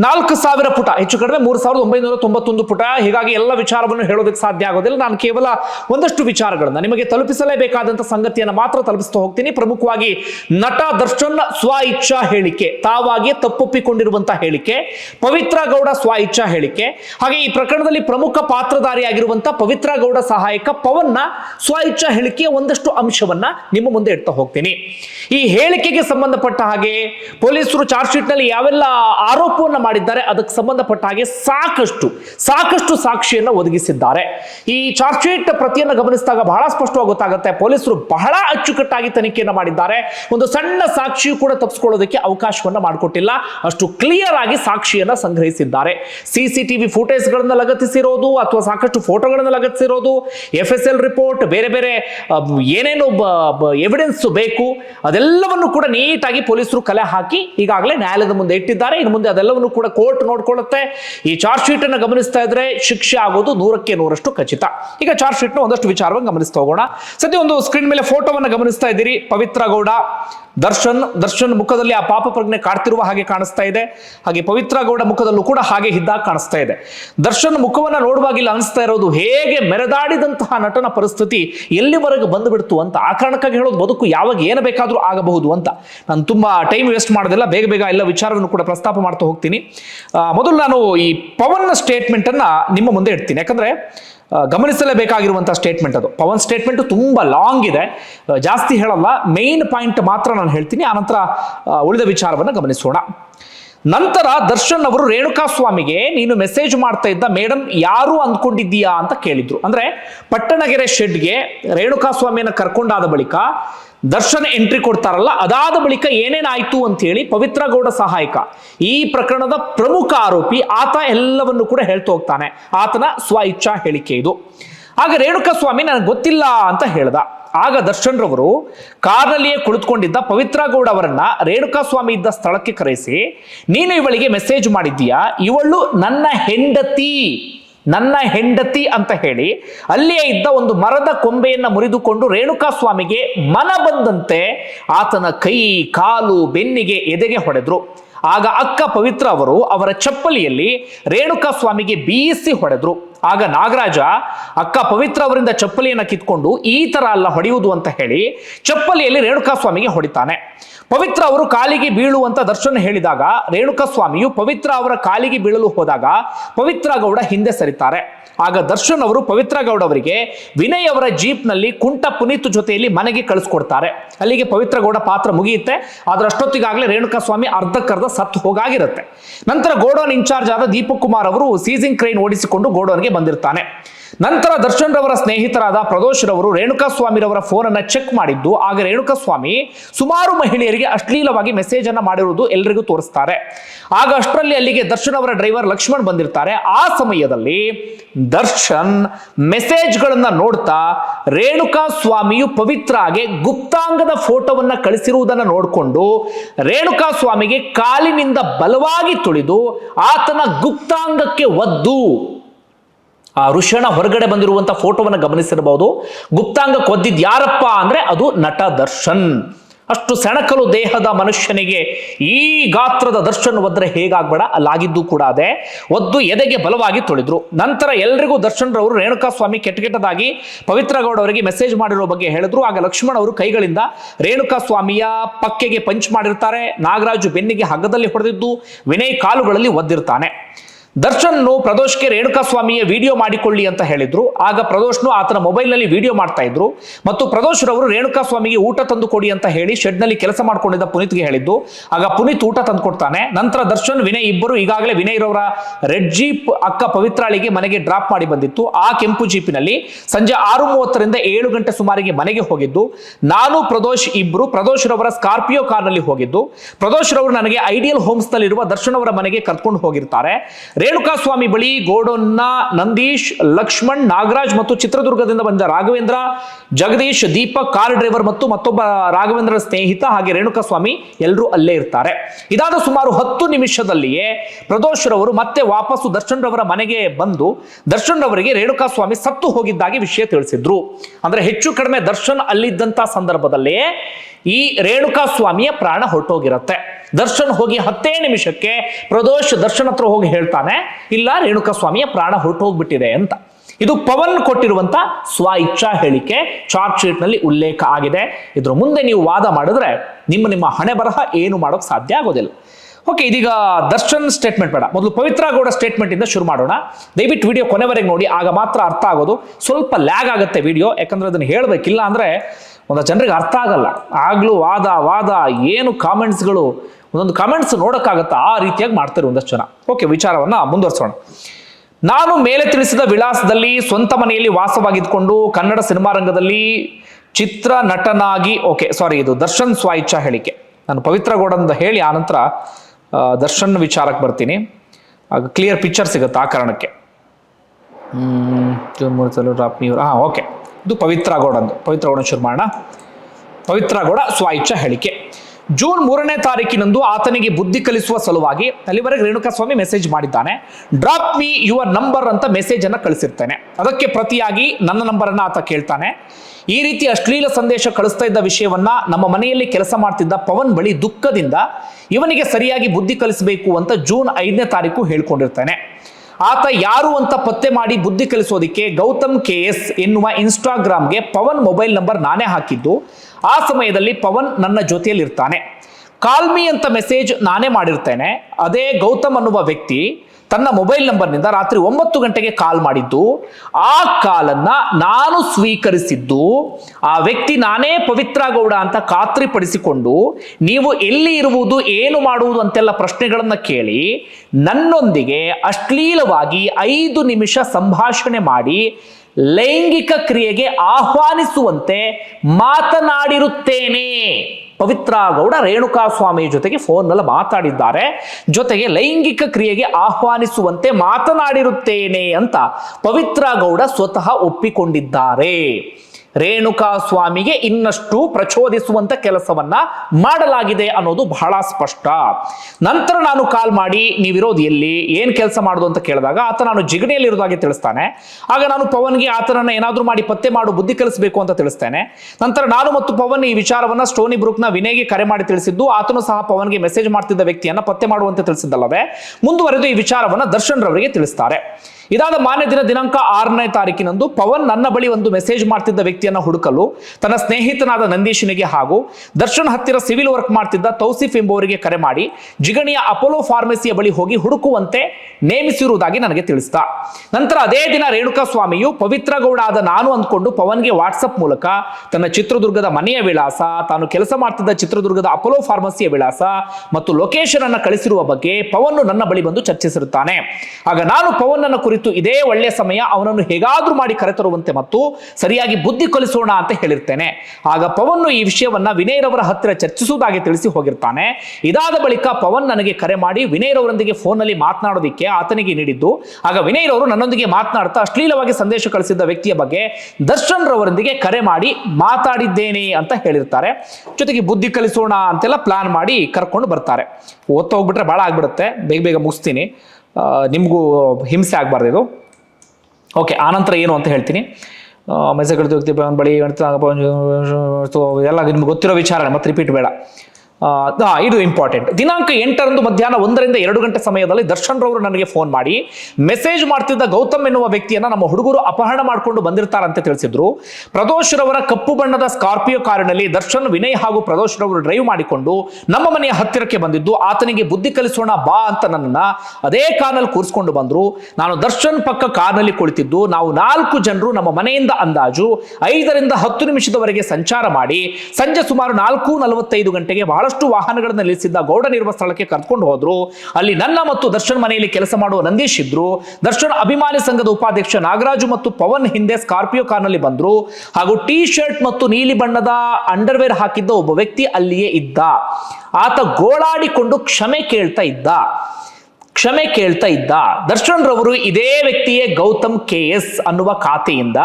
ನಾಲ್ಕು ಸಾವಿರ ಪುಟ, ಹೆಚ್ಚು ಕಡಿಮೆ ಮೂರು ಸಾವಿರದ ಒಂಬೈನೂರ ತೊಂಬತ್ತೊಂದು ಪುಟ. ಹೀಗಾಗಿ ಎಲ್ಲ ವಿಚಾರವನ್ನು ಹೇಳೋದಕ್ಕೆ ಸಾಧ್ಯ ಆಗೋದಿಲ್ಲ. ನಾನು ಕೇವಲ ಒಂದಷ್ಟು ವಿಚಾರಗಳನ್ನ ನಿಮಗೆ ತಲುಪಿಸಲೇಬೇಕಾದಂತ ಸಂಗತಿಯನ್ನು ಮಾತ್ರ ತಲುಪಿಸ್ತಾ ಹೋಗ್ತೀನಿ. ಪ್ರಮುಖವಾಗಿ ನಟ ದರ್ಶನ್ ಸ್ವ ಇಚ್ಛಾ ಹೇಳಿಕೆ ತಾವಾಗಿ ತಪ್ಪೊಪ್ಪಿಕೊಂಡಿರುವಂತಹ ಹೇಳಿಕೆ, ಪವಿತ್ರ ಗೌಡ ಸ್ವ ಇಚ್ಛಾ ಹೇಳಿಕೆ, ಹಾಗೆ ಈ ಪ್ರಕರಣದಲ್ಲಿ ಪ್ರಮುಖ ಪಾತ್ರಧಾರಿಯಾಗಿರುವಂತಹ ಪವಿತ್ರ ಗೌಡ ಸಹಾಯಕ ಪವನ್ನ ಸ್ವ ಇಚ್ಛಾ ಹೇಳಿಕೆಯ ಒಂದಷ್ಟು ಅಂಶವನ್ನ ನಿಮ್ಮ ಮುಂದೆ ಇಡ್ತಾ ಹೋಗ್ತೀನಿ. ಈ ಹೇಳಿಕೆಗೆ ಸಂಬಂಧಪಟ್ಟ ಹಾಗೆ ಪೊಲೀಸರು ಚಾರ್ಜ್ ಶೀಟ್ನಲ್ಲಿ ಯಾವೆಲ್ಲ ಆರೋಪವನ್ನ ಮಾಡಿದ್ದಾರೆ. ಅದಕ್ಕೆ ಸಂಬಂಧಪಟ್ಟ ಹಾಗೆ ಸಾಕಷ್ಟು ಸಾಕಷ್ಟು ಸಾಕ್ಷಿಯನ್ನ ಒದಗಿಸಿದ್ದಾರೆ. ಈ ಚಾರ್ಜ್ ಶೀಟ್ ಪ್ರತಿಯನ್ನ ಗಮನಿಸಿದಾಗ ಬಹಳ ಸ್ಪಷ್ಟವಾಗಿ ಗೊತ್ತಾಗುತ್ತೆ. ಪೊಲೀಸರು ಬಹಳ ಅಚ್ಚುಕಟ್ಟಾಗಿ ತನಿಖೆಯನ್ನು ಮಾಡಿದ್ದಾರೆ. ಒಂದು ಸಣ್ಣ ಸಾಕ್ಷಿಯು ಕೂಡ ತಪ್ಪಿಸ್ಕೊಳ್ಳೋದಕ್ಕೆ ಅವಕಾಶವನ್ನ ಮಾಡಿಕೊಟ್ಟಿಲ್ಲ. ಅಷ್ಟು ಕ್ಲಿಯರ್ ಆಗಿ ಸಾಕ್ಷಿಯನ್ನ ಸಂಗ್ರಹಿಸಿದ್ದಾರೆ. ಸಿ ಸಿ ಟಿವಿ ಫುಟೇಜ್ಗಳನ್ನ ಲಗತ್ತಿಸಿರೋದು ಅಥವಾ ಸಾಕಷ್ಟು ಫೋಟೋಗಳನ್ನ ಲಗತ್ತಿಸಿರೋದು ಎಫ್ ಎಸ್ ಎಲ್ ರಿಪೋರ್ಟ್ ಬೇರೆ ಬೇರೆ ಏನೇನು ಎವಿಡೆನ್ಸ್ ಬೇಕು. ಅದೆಲ್ಲವನ್ನು ಕೂಡ ನೀಟಾಗಿ ಪೊಲೀಸರು ಕಲೆ ಹಾಕಿ ಈಗಾಗಲೇ ನ್ಯಾಯಾಲಯದ ಮುಂದೆ ಇಟ್ಟಿದ್ದಾರೆ. ಇನ್ನು ಮುಂದೆ ಅದೆಲ್ಲವನ್ನು ಕೂಡ ಕೋರ್ಟ್ ನೋಡ್ಕೊಳ್ಳುತ್ತೆ. ಈ ಚಾರ್ಜ್ ಶೀಟ್ ಅನ್ನು ಗಮನಿಸ್ತಾ ಇದ್ರೆ ಶಿಕ್ಷೆ ಆಗೋದು ನೂರಕ್ಕೆ ನೂರಷ್ಟು ಖಚಿತ. ಈಗ ಚಾರ್ಜ್ ಶೀಟ್ನ ಒಂದಷ್ಟು ವಿಚಾರವಾಗಿ ಗಮನಿಸ್ತಾ ಹೋಗೋಣ. ಸದ್ಯ ಒಂದು ಸ್ಕ್ರೀನ್ ಮೇಲೆ ಫೋಟೋವನ್ನು ಗಮನಿಸ್ತಾ ಇದ್ದೀರಿ. ಪವಿತ್ರ ಗೌಡ ದರ್ಶನ್ ದರ್ಶನ್ ಮುಖದಲ್ಲಿ ಆ ಪಾಪ ಪ್ರಜ್ಞೆ ಕಾಡ್ತಿರುವ ಹಾಗೆ ಕಾಣಿಸ್ತಾ ಇದೆ. ಹಾಗೆ ಪವಿತ್ರ ಗೌಡ ಮುಖದಲ್ಲೂ ಕೂಡ ಹಾಗೆ ಇದ್ದಾಗ ಕಾಣಿಸ್ತಾ ಇದೆ. ದರ್ಶನ್ ಮುಖವನ್ನ ನೋಡುವಾಗಿಲ್ಲ ಅನಿಸ್ತಾ ಇರೋದು ಹೇಗೆ ಮೆರೆದಾಡಿದಂತಹ ನಟನ ಪರಿಸ್ಥಿತಿ ಎಲ್ಲಿವರೆಗೆ ಬಂದುಬಿಡ್ತು ಅಂತ. ಆ ಕಾರಣಕ್ಕಾಗಿ ಹೇಳೋದು ಬದುಕು ಯಾವಾಗ ಏನು ಬೇಕಾದರೂ ಆಗಬಹುದು ಅಂತ. ನಾನು ತುಂಬಾ ಟೈಮ್ ವೇಸ್ಟ್ ಮಾಡೋದಿಲ್ಲ, ಬೇಗ ಬೇಗ ಎಲ್ಲ ವಿಚಾರವನ್ನು ಕೂಡ ಪ್ರಸ್ತಾಪ ಮಾಡ್ತಾ ಹೋಗ್ತೀನಿ. ಮೊದಲು ನಾನು ಈ ಪವನ್ ಸ್ಟೇಟ್ಮೆಂಟ್ ಅನ್ನ ನಿಮ್ಮ ಮುಂದೆ ಇಡ್ತೀನಿ. ಯಾಕಂದ್ರೆ ಆ, ಗಮನಿಸಲೇಬೇಕಾಗಿರುವಂತಹ ಸ್ಟೇಟ್ಮೆಂಟ್ ಅದು. ಪವನ್ ಸ್ಟೇಟ್ಮೆಂಟ್ ತುಂಬಾ ಲಾಂಗ್ ಇದೆ. ಜಾಸ್ತಿ ಹೇಳಲ್ಲ. ಮೇನ್ ಪಾಯಿಂಟ್ ಮಾತ್ರ ನಾನು ಹೇಳ್ತೀನಿ. ಆನಂತರ ಉಳಿದ ವಿಚಾರವನ್ನು ಗಮನಿಸೋಣ. ನಂತರ ದರ್ಶನ್ ಅವರು ರೇಣುಕಾ ಸ್ವಾಮಿಗೆ ನೀನು ಮೆಸೇಜ್ ಮಾಡ್ತಾ ಇದ್ದ ಮೇಡಮ್ ಯಾರು ಅಂದ್ಕೊಂಡಿದ್ದೀಯಾ ಅಂತ ಕೇಳಿದ್ರು. ಅಂದ್ರೆ ಪಟ್ಟಣಗೆರೆ ಶೆಡ್ಗೆ ರೇಣುಕಾ ಸ್ವಾಮಿಯನ್ನ ಕರ್ಕೊಂಡಾದ ಬಳಿಕ ದರ್ಶನ್ ಎಂಟ್ರಿ ಕೊಡ್ತಾರಲ್ಲ, ಅದಾದ ಬಳಿಕ ಏನೇನಾಯ್ತು ಅಂತ ಹೇಳಿ ಪವಿತ್ರ ಗೌಡ ಸಹಾಯಕ, ಈ ಪ್ರಕರಣದ ಪ್ರಮುಖ ಆರೋಪಿ ಆತ ಎಲ್ಲವನ್ನು ಕೂಡ ಹೇಳ್ತಾ ಹೋಗ್ತಾನೆ. ಆತನ ಸ್ವ ಇಚ್ಛಾ ಹೇಳಿಕೆ ಇದು. ಆಗ ರೇಣುಕಾ ಸ್ವಾಮಿ ನನಗೆ ಗೊತ್ತಿಲ್ಲ ಅಂತ ಹೇಳ್ದ. ಆಗ ದರ್ಶನ್ರವರು ಕಾರ್ನಲ್ಲಿಯೇ ಕುಳಿತುಕೊಂಡಿದ್ದ ಪವಿತ್ರ ಗೌಡ ಅವರನ್ನ ರೇಣುಕಾ ಸ್ವಾಮಿ ಇದ್ದ ಸ್ಥಳಕ್ಕೆ ಕರೆಸಿ, ನೀನು ಇವಳಿಗೆ ಮೆಸೇಜ್ ಮಾಡಿದ್ದೀಯಾ? ಇವಳು ನನ್ನ ಹೆಂಡತಿ ನನ್ನ ಹೆಂಡತಿ ಅಂತ ಹೇಳಿ ಅಲ್ಲಿಯೇ ಇದ್ದ ಒಂದು ಮರದ ಕೊಂಬೆಯನ್ನ ಮುರಿದುಕೊಂಡು ರೇಣುಕಾ ಸ್ವಾಮಿಗೆ ಮನ ಬಂದಂತೆ ಆತನ ಕೈ, ಕಾಲು, ಬೆನ್ನಿಗೆ ಎದೆಗೆ ಹೊಡೆದ್ರು. ಆಗ ಅಕ್ಕ ಪವಿತ್ರ ಅವರು ಅವರ ಚಪ್ಪಲಿಯಲ್ಲಿ ರೇಣುಕಾ ಸ್ವಾಮಿಗೆ ಬೀಸಿ ಹೊಡೆದ್ರು. ಆಗ ನಾಗರಾಜ ಅಕ್ಕ ಪವಿತ್ರ ಅವರಿಂದ ಚಪ್ಪಲಿಯನ್ನು ಕಿತ್ಕೊಂಡು ಈ ತರ ಅಲ್ಲ ಹೊಡೆಯುವುದು ಅಂತ ಹೇಳಿ ಚಪ್ಪಲಿಯಲ್ಲಿ ರೇಣುಕಾ ಸ್ವಾಮಿಗೆ ಹೊಡಿತಾನೆ. ಪವಿತ್ರ ಅವರು ಕಾಲಿಗೆ ಬೀಳುವಂತ ದರ್ಶನ ಹೇಳಿದಾಗ ರೇಣುಕಾ ಸ್ವಾಮಿಯು ಪವಿತ್ರ ಅವರ ಕಾಲಿಗೆ ಬೀಳಲು ಹೋದಾಗ ಪವಿತ್ರ ಗೌಡ ಹಿಂದೆ ಸರಿತಾರೆ. ಆಗ ದರ್ಶನ್ ಅವರು ಪವಿತ್ರ ಗೌಡ ಅವರಿಗೆ ವಿನಯ್ ಅವರ ಜೀಪ್ನಲ್ಲಿ ಕುಂಟ ಪುನೀತ್ ಜೊತೆಯಲ್ಲಿ ಮನೆಗೆ ಕಳಿಸ್ಕೊಡ್ತಾರೆ. ಅಲ್ಲಿಗೆ ಪವಿತ್ರ ಗೌಡ ಪಾತ್ರ ಮುಗಿಯುತ್ತೆ. ಆದ್ರೆ ಅಷ್ಟೊತ್ತಿಗಾಗಲೇ ರೇಣುಕಾ ಸ್ವಾಮಿ ಅರ್ಧಕ್ಕರ್ಧ ಸತ್ತು ಹೋಗಾಗಿರುತ್ತೆ. ನಂತರ ಗೋಡೌನ್ ಇನ್ಚಾರ್ಜ್ ಆದ ದೀಪಕ್ ಕುಮಾರ್ ಅವರು ಸೀಸಿಂಗ್ ಕ್ರೈನ್ ಓಡಿಸಿಕೊಂಡು ಗೋಡೌನ್ಗೆ ಬಂದಿರ್ತಾನೆ. ನಂತರ ದರ್ಶನ್ ರವರ ಸ್ನೇಹಿತರಾದ ಪ್ರದೋಷ್ ರವರು ರೇಣುಕಾ ಸ್ವಾಮಿರವರ ಫೋನ್ ಅನ್ನ ಚೆಕ್ ಮಾಡಿದ್ದು, ಆಗ ರೇಣುಕಾ ಸ್ವಾಮಿ ಸುಮಾರು ಮಹಿಳೆಯರಿಗೆ ಅಶ್ಲೀಲವಾಗಿ ಮೆಸೇಜ್ ಅನ್ನ ಮಾಡಿರುವುದು ಎಲ್ಲರಿಗೂ ತೋರಿಸ್ತಾರೆ. ಆಗ ಅಷ್ಟರಲ್ಲಿ ಅಲ್ಲಿಗೆ ದರ್ಶನ್ ಅವರ ಡ್ರೈವರ್ ಲಕ್ಷ್ಮಣ್ ಬಂದಿರ್ತಾರೆ. ಆ ಸಮಯದಲ್ಲಿ ದರ್ಶನ್ ಮೆಸೇಜ್ಗಳನ್ನ ನೋಡ್ತಾ ರೇಣುಕಾ ಸ್ವಾಮಿಯು ಪವಿತ್ರಾಗೆ ಗುಪ್ತಾಂಗದ ಫೋಟೋವನ್ನ ಕಳಿಸಿರುವುದನ್ನು ನೋಡಿಕೊಂಡು ರೇಣುಕಾ ಸ್ವಾಮಿಗೆ ಕಾಲಿನಿಂದ ಬಲವಾಗಿ ತುಳಿದು ಆತನ ಗುಪ್ತಾಂಗಕ್ಕೆ ಒದ್ದು ಆ ಋಷಣ ಹೊರಗಡೆ ಬಂದಿರುವಂತ ಫೋಟೋವನ್ನು ಗಮನಿಸಿರಬಹುದು. ಗುಪ್ತಾಂಗ ಕೊದ್ದಿದ್ ಯಾರಪ್ಪ ಅಂದ್ರೆ ಅದು ನಟ ದರ್ಶನ್. ಅಷ್ಟು ಸೆಣಕಲು ದೇಹದ ಮನುಷ್ಯನಿಗೆ ಈ ಗಾತ್ರದ ದರ್ಶನ್ ಒದ್ರೆ ಹೇಗಾಗ್ಬೇಡ? ಅಲ್ಲಾಗಿದ್ದು ಕೂಡ ಅದೇ. ಒದ್ದು ಎದೆಗೆ ಬಲವಾಗಿ ತೊಳೆದ್ರು. ನಂತರ ಎಲ್ರಿಗೂ ದರ್ಶನ್ ರವರು ರೇಣುಕಾ ಸ್ವಾಮಿ ಕೆಟ್ಟ ಕೆಟ್ಟದಾಗಿ ಪವಿತ್ರ ಗೌಡ ಅವರಿಗೆ ಮೆಸೇಜ್ ಮಾಡಿರೋ ಬಗ್ಗೆ ಹೇಳಿದ್ರು. ಆಗ ಲಕ್ಷ್ಮಣ ಅವರು ಕೈಗಳಿಂದ ರೇಣುಕಾ ಸ್ವಾಮಿಯ ಪಕ್ಕೆಗೆ ಪಂಚ್ ಮಾಡಿರ್ತಾರೆ. ನಾಗರಾಜು ಬೆನ್ನಿಗೆ ಹಗ್ಗದಲ್ಲಿ ಹೊಡೆದಿದ್ದು, ವಿನಯ್ ಕಾಲುಗಳಲ್ಲಿ ಒದ್ದಿರ್ತಾನೆ. ದರ್ಶನ್ನು ಪ್ರದೋಷ್ಗೆ ರೇಣುಕಾ ಸ್ವಾಮಿಯ ವಿಡಿಯೋ ಮಾಡಿಕೊಳ್ಳಿ ಅಂತ ಹೇಳಿದ್ರು. ಆಗ ಪ್ರದೋಷ್ನು ಆತನ ಮೊಬೈಲ್ನಲ್ಲಿ ವಿಡಿಯೋ ಮಾಡ್ತಾ ಇದ್ರು. ಮತ್ತು ಪ್ರದೋಷ್ ರವರು ರೇಣುಕಾ ಸ್ವಾಮಿಗೆ ಊಟ ತಂದು ಕೊಡಿ ಅಂತ ಹೇಳಿ ಶೆಡ್ನಲ್ಲಿ ಕೆಲಸ ಮಾಡ್ಕೊಂಡಿದ್ದ ಪುನೀತ್ಗೆ ಹೇಳಿದ್ದು. ಆಗ ಪುನೀತ್ ಊಟ ತಂದು ಕೊಡ್ತಾನೆ. ನಂತರ ದರ್ಶನ್, ವಿನಯ್ ಇಬ್ಬರು ಈಗಾಗಲೇ ವಿನಯ್ ರವರ ರೆಡ್ ಜೀಪ್ ಅಕ್ಕ ಪವಿತ್ರಾಳಿಗೆ ಮನೆಗೆ ಡ್ರಾಪ್ ಮಾಡಿ ಬಂದಿತ್ತು. ಆ ಕೆಂಪು ಜೀಪಿನಲ್ಲಿ ಸಂಜೆ ಆರು ಮೂವತ್ತರಿಂದ ಏಳು ಗಂಟೆ ಸುಮಾರಿಗೆ ಮನೆಗೆ ಹೋಗಿದ್ದು. ನಾನು, ಪ್ರದೋಷ್ ಇಬ್ಬರು ಪ್ರದೋಷ್ ರವರ ಸ್ಕಾರ್ಪಿಯೋ ಕಾರ್ನಲ್ಲಿ ಹೋಗಿದ್ದು. ಪ್ರದೋಷ್ ರವರು ನನಗೆ ಐಡಿಯಲ್ ಹೋಮ್ಸ್ ನಲ್ಲಿರುವ ದರ್ಶನ್ ಅವರ ಮನೆಗೆ ಕರ್ಕೊಂಡು ಹೋಗಿರ್ತಾರೆ. ರೇಣುಕಾ ಸ್ವಾಮಿ ಬಳಿ ಗೋಡೊನ್ನ ನಂದೀಶ್, ಲಕ್ಷ್ಮಣ್, ನಾಗರಾಜ್ ಮತ್ತು ಚಿತ್ರದುರ್ಗದಿಂದ ಬಂದ ರಾಘವೇಂದ್ರ, ಜಗದೀಶ್, ದೀಪಕ್, ಕಾರ್ ಡ್ರೈವರ್ ಮತ್ತು ಮತ್ತೊಬ್ಬ ರಾಘವೇಂದ್ರ ಸ್ನೇಹಿತ ಹಾಗೆ ರೇಣುಕಾ ಸ್ವಾಮಿ ಎಲ್ಲರೂ ಅಲ್ಲೇ ಇರ್ತಾರೆ. ಇದಾದ ಸುಮಾರು ಹತ್ತು ನಿಮಿಷದಲ್ಲಿಯೇ ಪ್ರದೋಷ್ ರವರು ಮತ್ತೆ ವಾಪಸ್ಸು ದರ್ಶನ್ ರವರ ಮನೆಗೆ ಬಂದು ದರ್ಶನ್ ರವರಿಗೆ ರೇಣುಕಾ ಸ್ವಾಮಿ ಸತ್ತು ಹೋಗಿದ್ದಾಗಿ ವಿಷಯ ತಿಳಿಸಿದ್ರು. ಅಂದ್ರೆ ಹೆಚ್ಚು ಕಡಿಮೆ ದರ್ಶನ್ ಅಲ್ಲಿದ್ದಂತ ಸಂದರ್ಭದಲ್ಲಿಯೇ ಈ ರೇಣುಕಾ ಸ್ವಾಮಿಯ ಪ್ರಾಣ ಹೊರಟೋಗಿರತ್ತೆ. ದರ್ಶನ್ ಹೋಗಿ ಹತ್ತೇ ನಿಮಿಷಕ್ಕೆ ಪ್ರದೋಷ್ ದರ್ಶನ್ ಹತ್ರ ಹೋಗಿ ಹೇಳ್ತಾನೆ, ಇಲ್ಲ ರೇಣುಕಾ ಸ್ವಾಮಿಯ ಪ್ರಾಣ ಹೊರಟೋಗ್ಬಿಟ್ಟಿದೆ ಅಂತ. ಇದು ಪವನ್ ಕೊಟ್ಟಿರುವಂತ ಸ್ವ ಇಚ್ಛಾ ಹೇಳಿಕೆ ಚಾರ್ಟ್ ಶೀಟ್ನಲ್ಲಿ ಉಲ್ಲೇಖ ಆಗಿದೆ. ಇದ್ರ ಮುಂದೆ ನೀವು ವಾದ ಮಾಡಿದ್ರೆ ನಿಮ್ಮ ನಿಮ್ಮ ಹಣೆ ಬರಹ ಏನು ಮಾಡೋಕ್ ಸಾಧ್ಯ ಆಗೋದಿಲ್ಲ. ಓಕೆ ಇದೀಗ ದರ್ಶನ್ ಸ್ಟೇಟ್ಮೆಂಟ್ ಬೇಡ. ಮೊದಲು ಪವಿತ್ರ ಗೌಡ ಸ್ಟೇಟ್ಮೆಂಟ್ ಇಂದ ಶುರು ಮಾಡೋಣ. ದಯವಿಟ್ಟು ವಿಡಿಯೋ ಕೊನೆವರೆಗೆ ನೋಡಿ, ಆಗ ಮಾತ್ರ ಅರ್ಥ ಆಗೋದು. ಸ್ವಲ್ಪ ಲ್ಯಾಗ್ ಆಗುತ್ತೆ ವಿಡಿಯೋ ಯಾಕಂದ್ರೆ ಅದನ್ನ ಹೇಳಬೇಕಿಲ್ಲ ಅಂದ್ರೆ ಒಂದು ಜನರಿಗೆ ಅರ್ಥ ಆಗಲ್ಲ. ಆಗ್ಲೂ ವಾದ ವಾದ, ಏನು ಕಾಮೆಂಟ್ಸ್ಗಳು ಒಂದೊಂದು ಕಾಮೆಂಟ್ಸ್ ನೋಡೋಕ್ಕಾಗತ್ತಾ? ಆ ರೀತಿಯಾಗಿ ಮಾಡ್ತಾರೆ ಒಂದಷ್ಟು ಜನ. ಓಕೆ ವಿಚಾರವನ್ನ ಮುಂದುವರಿಸೋಣ. ನಾನು ಮೇಲೆ ತಿಳಿಸಿದ ವಿಳಾಸದಲ್ಲಿ ಸ್ವಂತ ಮನೆಯಲ್ಲಿ ವಾಸವಾಗಿದ್ದುಕೊಂಡು ಕನ್ನಡ ಸಿನಿಮಾ ರಂಗದಲ್ಲಿ ಚಿತ್ರ ನಟನಾಗಿ ಓಕೆ ಸಾರಿ ಇದು ದರ್ಶನ್ ಸ್ವ ಇಚ್ಛಾ ಹೇಳಿಕೆ. ನಾನು ಪವಿತ್ರ ಅಂತ ಹೇಳಿ ಆನಂತರ ದರ್ಶನ್ ವಿಚಾರಕ್ಕೆ ಬರ್ತೀನಿ. ಆಗ ಕ್ಲಿಯರ್ ಪಿಕ್ಚರ್ ಸಿಗುತ್ತೆ ಆ ಕಾರಣಕ್ಕೆ? ಹಾಂ ಓಕೆ ಇದು ಪವಿತ್ರ ಗೌಡಂದು. ಪವಿತ್ರ ಗೌಡ ಶುರು ಮಾಡೋಣ ಪವಿತ್ರ ಗೌಡ ಸ್ವ ಇಚ್ಛಾ ಹೇಳಿಕೆ. ಜೂನ್ ಮೂರನೇ ತಾರೀಕಿನಂದು ಆತನಿಗೆ ಬುದ್ಧಿ ಕಲಿಸುವ ಸಲುವಾಗಿ ಅಲ್ಲಿವರೆಗೆ ರೇಣುಕಾ ಸ್ವಾಮಿ ಮೆಸೇಜ್ ಮಾಡಿದ್ದಾನೆ. ಡ್ರಾಪ್ ಮೀ ಯುವರ್ ನಂಬರ್ ಅಂತ ಮೆಸೇಜ್ ಅನ್ನು ಕಳಿಸಿರ್ತೇನೆ. ಅದಕ್ಕೆ ಪ್ರತಿಯಾಗಿ ನನ್ನ ನಂಬರ್ ಅನ್ನ ಆತ ಕೇಳ್ತಾನೆ. ಈ ರೀತಿ ಅಶ್ಲೀಲ ಸಂದೇಶ ಕಳಿಸ್ತಾ ಇದ್ದ ವಿಷಯವನ್ನ ನಮ್ಮ ಮನೆಯಲ್ಲಿ ಕೆಲಸ ಮಾಡ್ತಿದ್ದ ಪವನ್ ಬಳಿ ದುಃಖದಿಂದ ಇವನಿಗೆ ಸರಿಯಾಗಿ ಬುದ್ಧಿ ಕಲಿಸಬೇಕು ಅಂತ ಜೂನ್ ಐದನೇ ತಾರೀಕು ಹೇಳ್ಕೊಂಡಿರ್ತಾನೆ. ಆತ ಯಾರು ಅಂತ ಪತ್ತೆ ಮಾಡಿ ಬುದ್ಧಿ ಕಲಿಸೋದಕ್ಕೆ ಗೌತಮ್ ಕೆ ಎಸ್ ಎನ್ನುವ ಇನ್ಸ್ಟಾಗ್ರಾಮ್ಗೆ ಪವನ್ ಮೊಬೈಲ್ ನಂಬರ್ ನಾನೇ ಹಾಕಿದ್ದು. ಆ ಸಮಯದಲ್ಲಿ ಪವನ್ ನನ್ನ ಜೊತೆಯಲ್ಲಿ ಇರ್ತಾನೆ ಕಾಲ್ಮಿ ಅಂತ ಮೆಸೇಜ್ ನಾನೇ ಮಾಡಿರ್ತೇನೆ. ಅದೇ ಗೌತಮ್ ಅನ್ನುವ ವ್ಯಕ್ತಿ ತನ್ನ ಮೊಬೈಲ್ ನಂಬರ್ನಿಂದ ರಾತ್ರಿ ಒಂಬತ್ತು ಗಂಟೆಗೆ ಕಾಲ್ ಮಾಡಿದ್ದು. ಆ ಕಾಲನ್ನ ನಾನು ಸ್ವೀಕರಿಸಿದ್ದು. ಆ ವ್ಯಕ್ತಿ ನಾನೇ ಪವಿತ್ರ ಗೌಡ ಅಂತ ಖಾತ್ರಿಪಡಿಸಿಕೊಂಡು ನೀವು ಎಲ್ಲಿ ಇರುವುದು, ಏನು ಮಾಡುವುದು ಅಂತೆಲ್ಲ ಪ್ರಶ್ನೆಗಳನ್ನು ಕೇಳಿ ನನ್ನೊಂದಿಗೆ ಅಶ್ಲೀಲವಾಗಿ ಐದು ನಿಮಿಷ ಸಂಭಾಷಣೆ ಮಾಡಿ ಲೈಂಗಿಕ ಕ್ರಿಯೆಗೆ ಆಹ್ವಾನಿಸುವಂತೆ ಮಾತನಾಡಿರುತ್ತೇನೆ. ಪವಿತ್ರ ಗೌಡ ರೇಣುಕಾ ಸ್ವಾಮಿ ಜೊತೆಗೆ ಫೋನ್ನಲ್ಲಿ ಮಾತಾಡಿದ್ದಾರೆ. ಜೊತೆಗೆ ಲೈಂಗಿಕ ಕ್ರಿಯೆಗೆ ಆಹ್ವಾನಿಸುವಂತೆ ಮಾತನಾಡಿರುತ್ತೇನೆ ಅಂತ ಪವಿತ್ರ ಗೌಡ ಸ್ವತಃ ಒಪ್ಪಿಕೊಂಡಿದ್ದಾರೆ. ರೇಣುಕಾ ಸ್ವಾಮಿಗೆ ಇನ್ನಷ್ಟು ಪ್ರಚೋದಿಸುವಂತ ಕೆಲಸವನ್ನ ಮಾಡಲಾಗಿದೆ ಅನ್ನೋದು ಬಹಳ ಸ್ಪಷ್ಟ. ನಂತರ ನಾನು ಕಾಲ್ ಮಾಡಿ, ನೀವಿರೋದು ಎಲ್ಲಿ? ಏನ್ ಕೆಲಸ ಮಾಡೋದು? ಅಂತ ಕೇಳಿದಾಗ, ಆತ ನಾನು ಜಿಗಣಿಯಲ್ಲಿ ಇರೋದಾಗಿ ತಿಳಿಸ್ತಾನೆ. ಆಗ ನಾನು ಪವನ್ಗೆ ಆತನನ್ನ ಏನಾದ್ರೂ ಮಾಡಿ ಪತ್ತೆ ಮಾಡು, ಬುದ್ಧಿ ಕಲಿಸಬೇಕು ಅಂತ ತಿಳಿಸ್ತೇನೆ. ನಂತರ ನಾನು ಮತ್ತು ಪವನ್ ಈ ವಿಚಾರವನ್ನ ಸ್ಟೋನಿ ಬ್ರೂಕ್ನ ವಿನಯ್ಗೆ ಕರೆ ಮಾಡಿ ತಿಳಿಸಿದ್ದು, ಆತನು ಸಹ ಪವನ್ಗೆ ಮೆಸೇಜ್ ಮಾಡ್ತಿದ್ದ ವ್ಯಕ್ತಿಯನ್ನ ಪತ್ತೆ ಮಾಡುವಂತೆ ತಿಳಿಸಿದ್ದಲ್ಲವೇ? ಮುಂದುವರೆದು ಈ ವಿಚಾರವನ್ನ ದರ್ಶನ್ ರವರಿಗೆ ತಿಳಿಸ್ತಾರೆ. ಇದಾದ ಮಾನ್ಯ ದಿನ ದಿನಾಂಕ ಆರನೇ ತಾರೀಕಿನಂದು ಪವನ್ ನನ್ನ ಬಳಿ ಒಂದು ಮೆಸೇಜ್ ಮಾಡ್ತಿದ್ದ ವ್ಯಕ್ತಿಯನ್ನ ಹುಡುಕಲು ತನ್ನ ಸ್ನೇಹಿತನಾದ ನಂದೀಶನಿಗೆ ಹಾಗೂ ದರ್ಶನ್ ಹತ್ತಿರ ಸಿವಿಲ್ ವರ್ಕ್ ಮಾಡ್ತಿದ್ದ ತೌಸಿಫ್ ಎಂಬುವರಿಗೆ ಕರೆ ಮಾಡಿ ಜಿಗಣಿಯ ಅಪೋಲೋ ಫಾರ್ಮಸಿಯ ಬಳಿ ಹೋಗಿ ಹುಡುಕುವಂತೆ ನೇಮಿಸಿರುವುದಾಗಿ ನನಗೆ ತಿಳಿಸಿದ. ನಂತರ ಅದೇ ದಿನ ರೇಣುಕಾ ಸ್ವಾಮಿಯು ಪವಿತ್ರ ಗೌಡ ಆದ ನಾನು ಅಂದ್ಕೊಂಡು ಪವನ್ಗೆ ವಾಟ್ಸಪ್ ಮೂಲಕ ತನ್ನ ಚಿತ್ರದುರ್ಗದ ಮನೆಯ ವಿಳಾಸ, ತಾನು ಕೆಲಸ ಮಾಡ್ತಿದ್ದ ಚಿತ್ರದುರ್ಗದ ಅಪೋಲೋ ಫಾರ್ಮಸಿಯ ವಿಳಾಸ ಮತ್ತು ಲೊಕೇಶನ್ ಅನ್ನ ಕಳಿಸಿರುವ ಬಗ್ಗೆ ಪವನ್ ನನ್ನ ಬಳಿ ಬಂದು ಚರ್ಚಿಸಿರುತ್ತಾನೆ. ಆಗ ನಾನು ಪವನ್ ಅನ್ನ ಕುರಿತು ಇದೇ ಒಳ್ಳೆಯ ಸಮಯ ಅವನನ್ನು ಹೇಗಾದರೂ ಮಾಡಿ ಕರೆತರುವಂತೆ ಮತ್ತು ಸರಿಯಾಗಿ ಬುದ್ಧಿ ಕಲಿಸೋಣ ಅಂತ ಹೇಳಿರ್ತೇನೆ. ಆಗ ಪವನ್ ಈ ವಿಷಯವನ್ನ ವಿನಯರವರ ಹತ್ತಿರ ಚರ್ಚಿಸುವುದಾಗಿ ತಿಳಿಸಿ ಹೋಗಿರ್ತಾನೆ. ಇದಾದ ಬಳಿಕ ಪವನ್ ನನಗೆ ಕರೆ ಮಾಡಿ ವಿನಯರವರೊಂದಿಗೆ ಫೋನ್ನಲ್ಲಿ ಮಾತನಾಡೋದಿಕ್ಕೆ ಆತನಿಗೆ ನೀಡಿದ್ದು. ಆಗ ವಿನಯರವರು ನನ್ನೊಂದಿಗೆ ಮಾತನಾಡ್ತಾ ಅಶ್ಲೀಲವಾಗಿ ಸಂದೇಶ ಕಳಿಸಿದ್ದ ವ್ಯಕ್ತಿಯ ಬಗ್ಗೆ ದರ್ಶನ್ ರವರೊಂದಿಗೆ ಕರೆ ಮಾಡಿ ಮಾತಾಡಿದ್ದೇನೆ ಅಂತ ಹೇಳಿರ್ತಾರೆ. ಜೊತೆಗೆ ಬುದ್ಧಿ ಕಲಿಸೋಣ ಅಂತೆಲ್ಲ ಪ್ಲಾನ್ ಮಾಡಿ ಕರ್ಕೊಂಡು ಬರ್ತಾರೆ. ಓದ್ತಾ ಹೋಗ್ಬಿಟ್ರೆ ಭಾಳ ಆಗ್ಬಿಡುತ್ತೆ. ಬೇಗ ಬೇಗ ಮುಗಿಸ್ತೀನಿ. ನಿಮಗೂ ಹಿಂಸೆ ಆಗಬಾರ್ದು ಇದು. ಓಕೆ ಆನಂತರ ಏನು ಅಂತ ಹೇಳ್ತೀನಿ. ಪವನ್ ಬಳಿ ಎಲ್ಲ ನಿಮ್ಗೆ ಗೊತ್ತಿರೋ ವಿಚಾರ, ಮತ್ತೆ ರಿಪೀಟ್ ಬೇಡ. ಇದು ಇಂಪಾರ್ಟೆಂಟ್ ದಿನಾಂಕ ಎಂಟರಂದು ಮಧ್ಯಾಹ್ನ ಒಂದರಿಂದ ಎರಡು ಗಂಟೆ ಸಮಯದಲ್ಲಿ ದರ್ಶನ್ ರವರು ನನಗೆ ಫೋನ್ ಮಾಡಿ ಮೆಸೇಜ್ ಮಾಡ್ತಿದ್ದ ಗೌತಮ್ ಎನ್ನುವ ವ್ಯಕ್ತಿಯನ್ನ ನಮ್ಮ ಹುಡುಗರು ಅಪಹರಣ ಮಾಡಿಕೊಂಡು ಬಂದಿರ್ತಾರಂತೆ ತಿಳಿಸಿದ್ರು. ಪ್ರದೋಷ್ ರವರ ಕಪ್ಪು ಬಣ್ಣದ ಸ್ಕಾರ್ಪಿಯೋ ಕಾರಿನಲ್ಲಿ ದರ್ಶನ್, ವಿನಯ್ ಹಾಗೂ ಪ್ರದೋಷ್ ರವರು ಡ್ರೈವ್ ಮಾಡಿಕೊಂಡು ನಮ್ಮ ಮನೆಯ ಹತ್ತಿರಕ್ಕೆ ಬಂದಿದ್ದು, ಆತನಿಗೆ ಬುದ್ಧಿ ಕಲಿಸೋಣ ಬಾ ಅಂತ ನನ್ನನ್ನ ಅದೇ ಕಾರ್ನಲ್ಲಿ ಕೂರಿಸ್ಕೊಂಡು ಬಂದ್ರು. ನಾನು ದರ್ಶನ್ ಪಕ್ಕ ಕಾರ್ನಲ್ಲಿ ಕುಳಿತಿದ್ದು, ನಾವು ನಾಲ್ಕು ಜನರು ನಮ್ಮ ಮನೆಯಿಂದ ಅಂದಾಜು ಐದರಿಂದ ಹತ್ತು ನಿಮಿಷದವರೆಗೆ ಸಂಚಾರ ಮಾಡಿ, ಸಂಜೆ ಸುಮಾರು ನಾಲ್ಕು ನಲವತ್ತೈದು ಗಂಟೆಗೆ ಬಹಳಷ್ಟು ವಾಹನಗಳನ್ನು ನಿಲ್ಲಿಸಿದ್ದ ಗೌಡನಿರುವ ಸ್ಥಳಕ್ಕೆ ಕರ್ಕೊಂಡು ಹೋದ್ರು. ಅಲ್ಲಿ ನನ್ನ ಮತ್ತು ದರ್ಶನ್ ಮನೆಯಲ್ಲಿ ಕೆಲಸ ಮಾಡುವ ನಂದೀಶ್ ಇದ್ರು. ದರ್ಶನ್ ಅಭಿಮಾನಿ ಸಂಘದ ಉಪಾಧ್ಯಕ್ಷ ನಾಗರಾಜು ಮತ್ತು ಪವನ್ ಹಿಂದೆ ಸ್ಕಾರ್ಪಿಯೋ ಕಾರ್ನಲ್ಲಿ ಬಂದ್ರು. ಹಾಗೂ ಟೀ ಶರ್ಟ್ ಮತ್ತು ನೀಲಿ ಬಣ್ಣದ ಅಂಡರ್ವೇರ್ ಹಾಕಿದ್ದ ಒಬ್ಬ ವ್ಯಕ್ತಿ ಅಲ್ಲಿಯೇ ಇದ್ದ. ಆತ ಗೋಳಾಡಿಕೊಂಡು ಕ್ಷಮೆ ಕೇಳ್ತಾ ಇದ್ದ. ಕ್ಷಮೆ ಕೇಳ್ತಾ ಇದ್ದ. ದರ್ಶನ್ ರವರು ಇದೇ ವ್ಯಕ್ತಿಯೇ ಗೌತಮ್ ಕೆ ಎಸ್ ಅನ್ನುವ ಖಾತೆಯಿಂದ